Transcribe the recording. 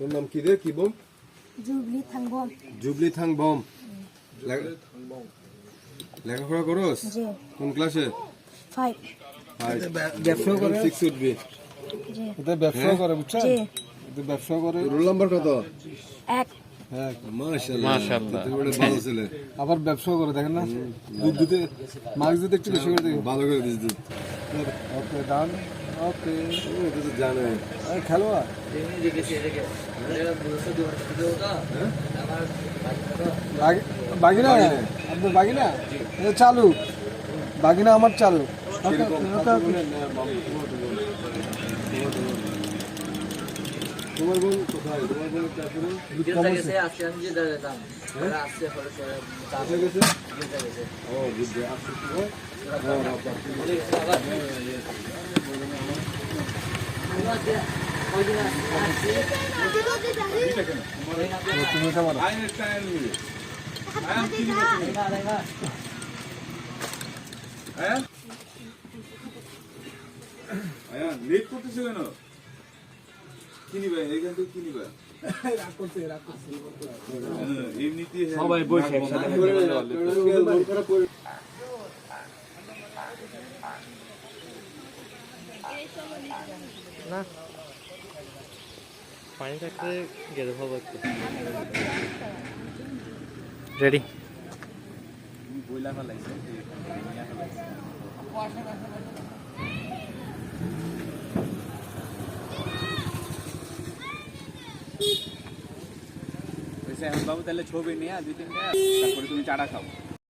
তোর নাম কি রে? কি বোম? জুবলি থাং বম লেখা- লেখাপড়া করস? কোন ক্লাসে? ফাইভ ব্যবসা করে? সিক্স উঠবি। জি। এটা ব্যবসা করে বুঝছেন? এটা ব্যবসা করে। রোল নাম্বার কত? এক। হ্যাঁ আবার ব্যবসা করে দেখেন না? দুধ দিতে মাছ দিতে একটু বেশি করে ভালো করে দিস দুধ। ওকে ও, এটা তো জানে এই খেলোয়াড়। বাগি- বাগিনা? আপনার বাগিনা? এটা চালু। বাগিনা আমার চালু। তোমার বোন কোথায়? তোমার বোন কোথায় গেছে? ও বুঝবে আসছে কি? হয় ও বাবা তুমি এটা মারো আয়া লেট করতেছে কেন হ্যাঁ, এমনিতে সবাই বসে মন করে পানি থাকলে গেলে ভালো একটু রেডি বইলা ফেলাইছে বাবু তাহলে ছবি নিয়ে দুই তিনটা তারপরে তুমি চাটা খাও।